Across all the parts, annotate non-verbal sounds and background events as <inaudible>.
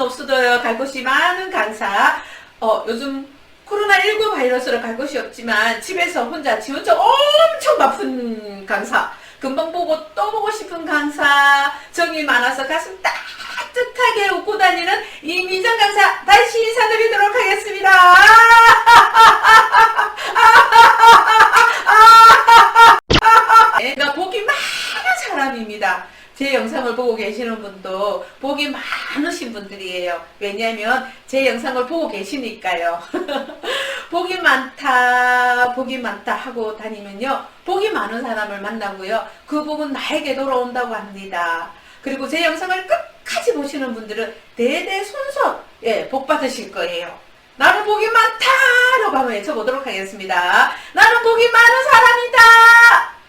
있어요. 갈 곳이 많은 강사. 어, 요즘 코로나19 바이러스로 갈 곳이 없지만 집에서 혼자 지 혼자 엄청 바쁜 강사. 금방 보고 또 보고 싶은 강사. 정이 많아서 가슴 따뜻하게 웃고 다니는 이민정 강사 다시 인사드리도록 하겠습니다. <laughs> 내가 복이 많은 사람입니다. 제 영상을 보고 계시는 분도 복이 많으신 분들이에요. 왜냐하면 제 영상을 보고 계시니까요. <laughs> 복이 많다, 복이 많다 하고 다니면요. 복이 많은 사람을 만나고요. 그 복은 나에게 돌아온다고 합니다. 그리고 제 영상을 끝까지 보시는 분들은 대대손손 예, 복 받으실 거예요. 나는 복이 많다라고 한번 외쳐보도록 하겠습니다. 나는 복이 많은 사람이다.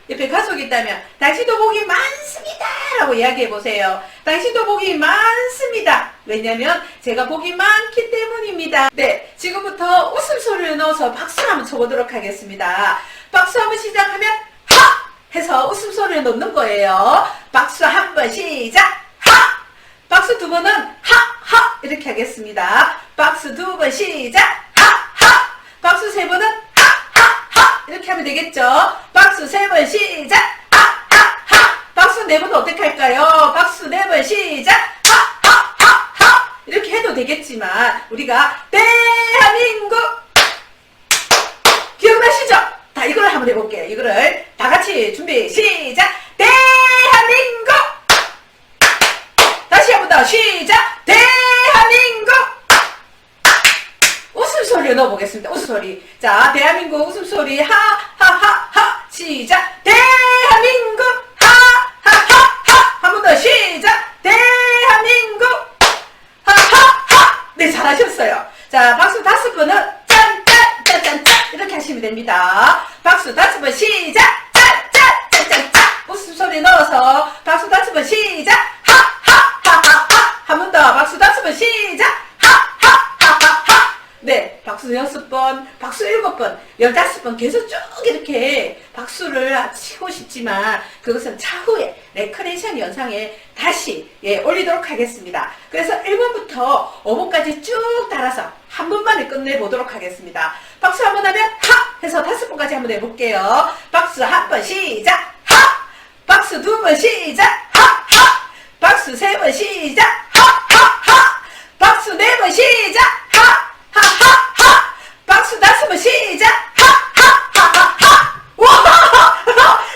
옆에 가족이 있다면 당신도 복이 많습니다! 라고 이야기해 보세요. 당신도 복이 많습니다! 왜냐면 제가 복이 많기 때문입니다. 네 지금부터 웃음소리를 넣어서 박수를 한번 쳐보도록 하겠습니다. 박수 한번 시작하면 하! 해서 웃음소리를 넣는 거예요. 박수 한 번 시작! 하! 박수 두 번은 하 하! 이렇게 하겠습니다. 박수 두 번 시작 하하 박수 세 번은 하면 되겠죠? 박수 세 번 시작! 하하하! 박수 네 번은 어떻게 할까요? 박수 네 번 시작! 하 하 하 하! 이렇게 해도 되겠지만 우리가 대한민국! 기억나시죠? 다 이걸 한번 해볼게요. 이거를 다 같이 준비 시작! 대한민국 다시 한 번 더 시작 대한민국 웃음소리 넣어보겠습니다. 웃음소리. 자 대한민국 웃음소리. 하 하 하 하. 시작. 대한민국. 하 하 하 하. 한 번 더 시작. 대한민국. 하 하 하. 네 잘하셨어요. 자 박수 다섯 번은 짠 짠 짠 짠 짠. 이렇게 하시면 됩니다. 박수 다섯 번 시작. 짠 짠 짠 짠 짠. 웃음소리 넣어서 박수 다섯 번 시작. 하 하 하 하 하. 한 번 더 박수 다섯 번 시작 박수 여섯 번 박수 일곱 번 열다섯 번 계속 쭉 이렇게 박수를 치고 싶지만 그것은 차후에 레크레이션 영상에 다시 예, 올리도록 하겠습니다. 그래서 1번부터 5번까지 쭉 따라서 한 번만에 끝내보도록 하겠습니다. 박수 한 번 하면 하! 해서 다섯 번까지 한번 해볼게요. 박수 한 번 시작! 하! 박수 두 번 시작! 하 하! 박수 세 번 시작! 하 하 하! 박수 네 번 시작! 하 하하하 박수 번 시작! 하하하하 와!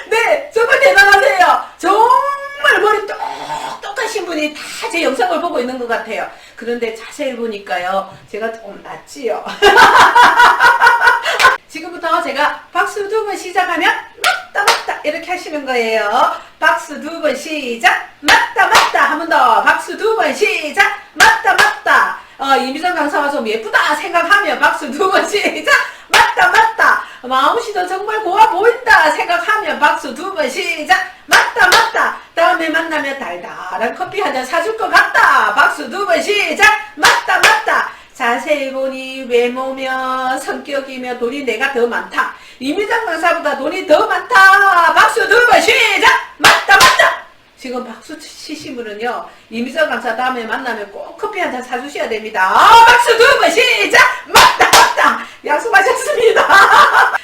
네 정말 대단하세요. 정말 머리 똑똑하신 분이 다 제 영상을 보고 있는 것 같아요. 그런데 자세히 보니까요 제가 좀 낫지요. <laughs> 지금부터 제가 박수 두 번 시작하면 맞다 맞다! 이렇게 하시는 거예요. 박수 두 번 시작! 맞다 맞다! 한 번 더! 박수 두 번 시작! 맞다 맞다 어, 이미정 강사가 좀 예쁘다 생각하면 박수 두번 시작 맞다 맞다 마음씨도 정말 고와 보인다 생각하면 박수 두 번 시작 맞다 맞다 다음에 만나면 달달한 커피 한 잔 사줄 것 같다 박수 두 번 시작 맞다 맞다 자세히 보니 외모며 성격이며 돈이 내가 더 많다. 이미장 강사보다 돈이 더 많다. 박수 두 번 시작! 맞다 맞다! 지금 박수 치신 분은요. 이미장 강사 다음에 만나면 꼭 커피 한 잔 사주셔야 됩니다. 아, 박수 두 번 시작! 맞다 맞다! 약속하셨습니다. <laughs>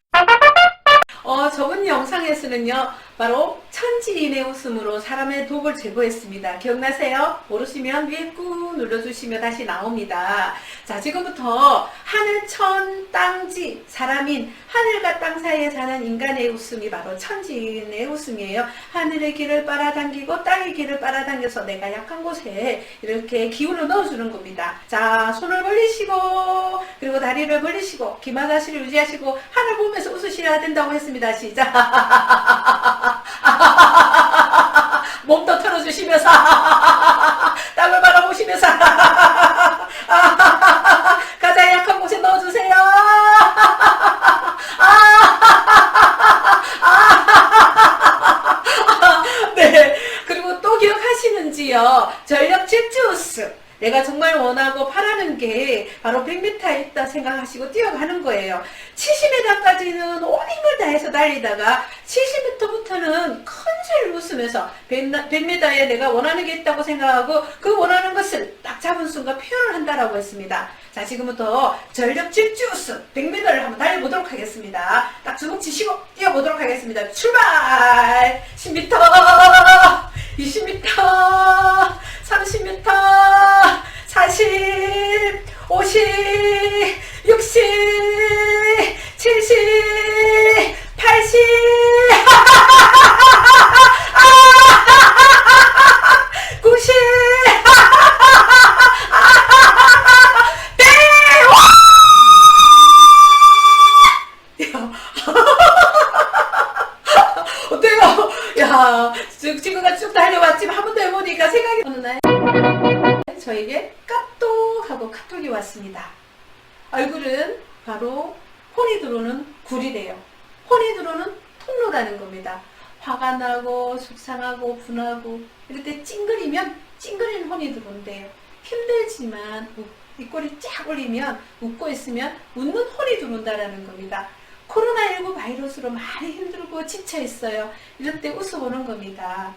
어, 저번 영상에서는요, 바로 천지인의 웃음으로 사람의 독을 제거했습니다. 기억나세요? 모르시면 위에 꾹 눌러주시면 다시 나옵니다. 자, 지금부터 하늘, 천, 땅지, 사람인 하늘과 땅 사이에 사는 인간의 웃음이 바로 천지인의 웃음이에요. 하늘의 길을 빨아당기고 땅의 길을 빨아당겨서 내가 약한 곳에 이렇게 기운을 넣어주는 겁니다. 자, 손을 벌리시고, 그리고 다리를 벌리시고, 기마다시를 유지하시고, 하늘 보면서 웃으셔야 된다고 했습니다. 시작. <laughs> <laughs> 몸도 틀어주시면서 <laughs> 땅을 바라보시면서 <laughs> 가장 약한 곳에 넣어주세요. 네. 그리고 또 기억하시는지요? 전력 질주스. 내가 정말 원하고 바라는 게게 바로 100m에 있다 생각하시고 뛰어가는 거예요. 70m까지는 온 힘을 다해서 달리다가 70m부터는 큰소리를 웃으면서 100m에 내가 원하는 게 있다고 생각하고 그 원하는 것을 딱 잡은 순간 표현을 한다라고 했습니다. 자, 지금부터 전력 질주 웃음 100m를 한번 달려보도록 하겠습니다. 딱 주먹 치시고 뛰어보도록 하겠습니다. 출발! 10m, 20m, 30m, 40, 50, 60, 70, 80, 들어오는 통로라는 겁니다. 화가 나고 속상하고 분하고 이럴 때 찡그리면 찡그리는 혼이 들어온대요. 힘들지만 우- 입꼬리 쫙 올리면 웃고 있으면 웃는 혼이 들어온다라는 겁니다. 코로나19 바이러스로 많이 힘들고 지쳐 있어요. 이럴 때 웃어보는 겁니다.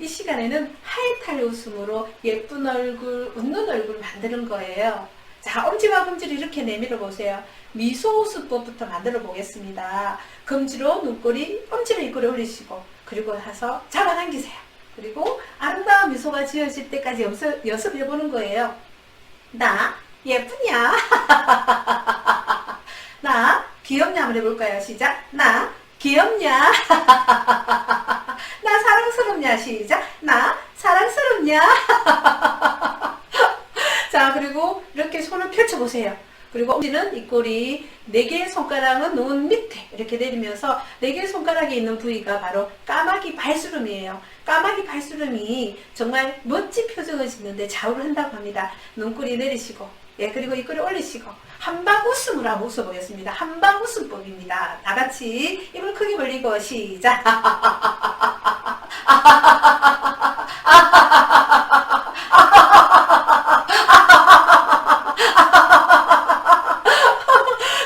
이 시간에는 하이탈 웃음으로 예쁜 얼굴, 웃는 얼굴 만드는 거예요. 자, 엄지와 검지를 이렇게 내밀어 보세요. 미소 웃음법부터 만들어 보겠습니다. 검지로 눈꼬리, 엄지로 입꼬리 올리시고, 그리고 나서 잡아당기세요. 그리고 아름다운 미소가 지어질 때까지 연습, 연습해 보는 거예요. 나 예쁘냐? <laughs> 나 귀엽냐 한번 해볼까요? 시작. 나 귀엽냐? <laughs> 나 사랑스럽냐? 시작. 나 사랑스럽냐? <laughs> 자, 그리고 이렇게 손을 펼쳐보세요. 그리고 엄지는 입꼬리, 네 개의 손가락은 눈 밑에 이렇게 내리면서 네 개의 손가락에 있는 부위가 바로 까마귀 발수름이에요. 까마귀 발수름이 정말 멋진 표정을 짓는데 좌우를 한다고 합니다. 눈꼬리 내리시고, 예, 그리고 입꼬리 올리시고, 한방 웃음으로 한번 웃어보겠습니다. 한방 웃음법입니다. 다 같이 입을 크게 벌리고 시작. <laughs>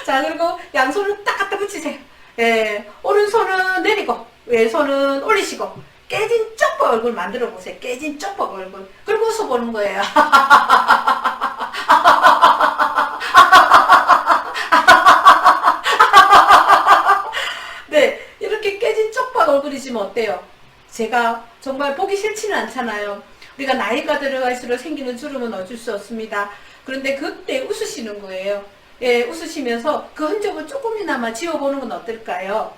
자, 그리고 양손을 딱 갖다 붙이세요. 예, 오른손은 내리고, 왼손은 올리시고, 깨진 쪽박 얼굴 만들어 보세요. 깨진 쪽박 얼굴. 그리고 웃어보는 거예요. <laughs> 네, 이렇게 깨진 쪽박 얼굴이지면 어때요? 제가 정말 보기 싫지는 않잖아요. 우리가 나이가 들어갈수록 생기는 주름은 어쩔 수 없습니다. 그런데 그때 웃으시는 거예요. 예, 웃으시면서 그 흔적을 조금이나마 지워보는 건 어떨까요?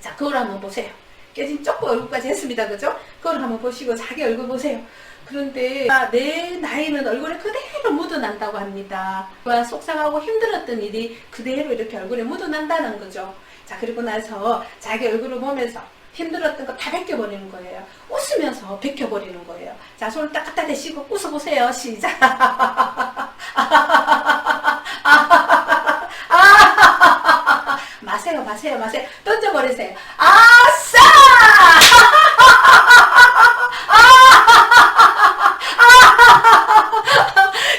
자, 그걸 한번 보세요. 깨진 쪽박 얼굴까지 했습니다. 그죠? 그걸 한번 보시고 자기 얼굴 보세요. 그런데 아, 내 나이는 얼굴에 그대로 묻어난다고 합니다. 와, 속상하고 힘들었던 일이 그대로 이렇게 얼굴에 묻어난다는 거죠. 자, 그리고 나서 자기 얼굴을 보면서 힘들었던 거 다 벗겨버리는 거예요. 웃으면서 벗겨버리는 거예요. 자, 손을 딱 갖다 대시고 웃어보세요. 시작. <laughs> 마세요, 마세요, 마세요. 던져버리세요. 아싸!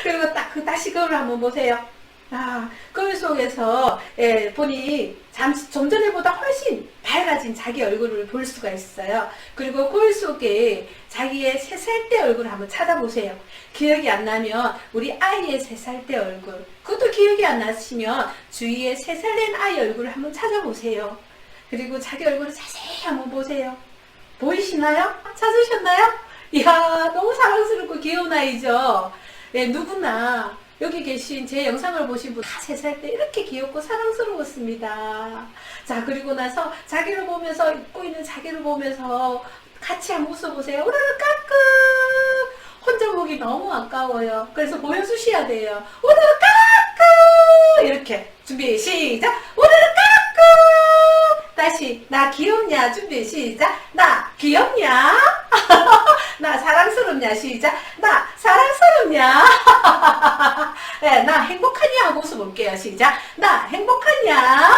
그리고 딱 그 다시 거울 한번 보세요. 아, 거울 속에서 예, 본인이 잠시 좀 전에보다 훨씬 밝아진 자기 얼굴을 볼 수가 있어요. 그리고 거울 속에 자기의 세 살 때 얼굴을 한번 찾아보세요. 기억이 안 나면 우리 아이의 세 살 때 얼굴, 그것도 기억이 안 나시면 주위에 세 살 된 아이 얼굴을 한번 찾아보세요. 그리고 자기 얼굴을 자세히 한번 보세요. 보이시나요? 찾으셨나요? 이야, 너무 사랑스럽고 귀여운 아이죠? 네, 누구나 여기 계신 제 영상을 보신 분다세살때 이렇게 귀엽고 사랑스러웠습니다. 자, 그리고 나서 자기를 보면서, 입고 있는 자기를 보면서 같이 한번 웃어보세요. 우르르 까끄! 혼자 보기 너무 아까워요. 그래서 보여주셔야 돼요. 우르르 까끄! 이렇게. 준비, 시작! 우르르 까끄! 다시, 나 귀엽냐? 준비, 시작! 나 귀엽냐? 나 사랑스럽냐? 시작! 나 사랑스럽냐? 네, <laughs> 나 행복하냐? 하고 웃어볼게요. 시작! 나 행복하냐? <laughs>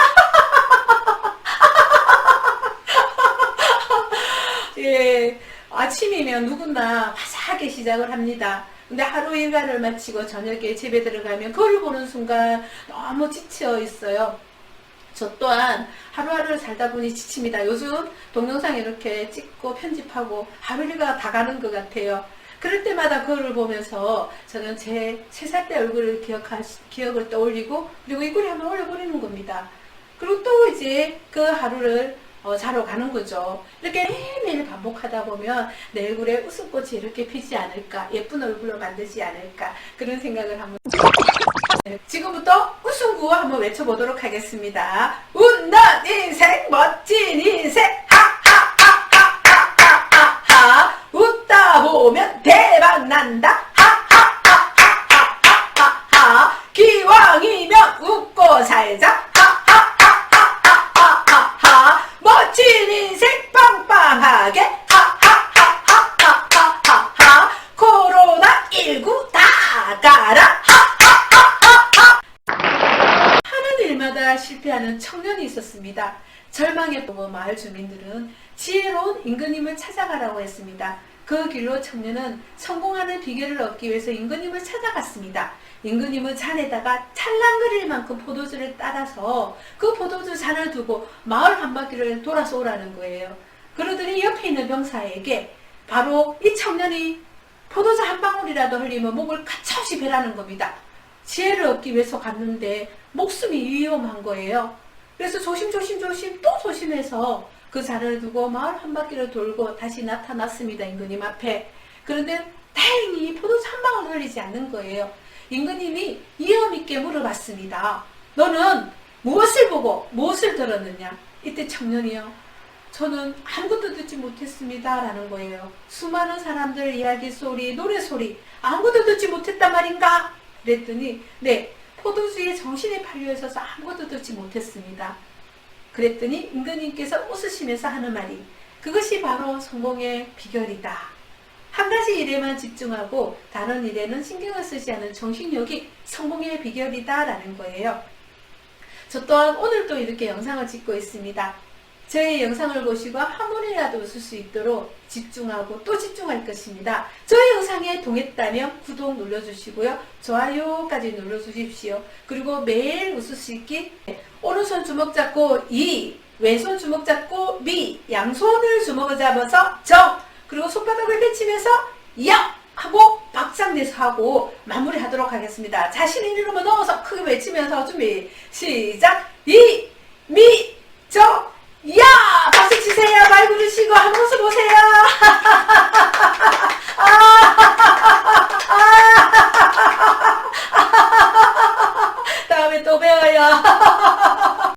예, 아침이면 누구나 화사하게 시작을 합니다. 근데 하루 일과를 마치고 저녁에 집에 들어가면 거울 보는 순간 너무 지쳐 있어요. 저 또한 하루하루를 살다 보니 지칩니다. 요즘 동영상 이렇게 찍고 편집하고 하루 일과가 다 가는 것 같아요. 그럴 때마다 거울을 보면서 저는 제 세 살 때 얼굴을 기억하, 기억을 떠올리고 그리고 이 꼴에 한번 올려버리는 겁니다. 그리고 또 이제 그 하루를 어, 자러 가는 거죠. 이렇게 매일매일 반복하다 보면 내 얼굴에 웃음꽃이 이렇게 피지 않을까, 예쁜 얼굴로 만들지 않을까, 그런 생각을 한번. 네, 지금부터 구호 한번 외쳐보도록 하겠습니다. 웃는 인생, 멋진 인생, 하하하하하하하. 웃다 보면 대박 난다. 하하하하하하하. 기왕이면 웃고 살자. 하하하하하하하. 멋진 인생 빵빵하게. 하하하하하하하. 코로나 19 나가라. 하는 일마다 실패하는 있었습니다. 절망에 보고 마을 주민들은 지혜로운 임금님을 찾아가라고 했습니다. 그 길로 청년은 성공하는 비결을 얻기 위해서 임금님을 찾아갔습니다. 임금님은 잔에다가 찰랑거릴 만큼 포도주를 따라서 그 포도주 잔을 두고 마을 한 바퀴를 돌아서 오라는 거예요. 그러더니 옆에 있는 병사에게 바로 이 청년이 포도주 한 방울이라도 흘리면 목을 가차없이 베라는 겁니다. 지혜를 얻기 위해서 갔는데 목숨이 위험한 거예요. 그래서 조심조심 조심 또 조심해서 그 잔을 두고 마을 한 바퀴를 돌고 다시 나타났습니다. 임금님 앞에. 그런데 다행히 포도주 한 방울 흘리지 않는 거예요. 임금님이 이염 있게 물어봤습니다. 너는 무엇을 보고 무엇을 들었느냐? 이때 청년이요. 저는 아무것도 듣지 못했습니다. 라는 거예요. 수많은 사람들 이야기 소리, 노래 소리, 아무것도 듣지 못했단 말인가? 그랬더니, 네, 포도주에 정신이 팔려 있어서 아무것도 듣지 못했습니다. 그랬더니 임금님께서 웃으시면서 하는 말이, 그것이 바로 성공의 비결이다. 한 가지 일에만 집중하고 다른 일에는 신경을 쓰지 않은 정신력이 성공의 비결이다. 라는 거예요. 저 또한 오늘도 이렇게 영상을 찍고 있습니다. 저의 영상을 보시고 한 번이라도 웃을 수 있도록 집중하고 또 집중할 것입니다. 저의 영상에 동했다면 구독 눌러주시고요. 좋아요까지 눌러주십시오. 그리고 매일 웃을 수 있게 오른손 주먹 잡고 이, 왼손 주먹 잡고 미, 양손을 주먹을 잡아서 정, 그리고 손바닥을 펼치면서 야! 하고 박장대서 하고 마무리하도록 하겠습니다. 자신 있는 이름을 넣어서 크게 외치면서 준비 시작 이, 미, 정, 야! 박수 부르시고 한 모습 보세요. <laughs> 다음에 또 배워요. <laughs>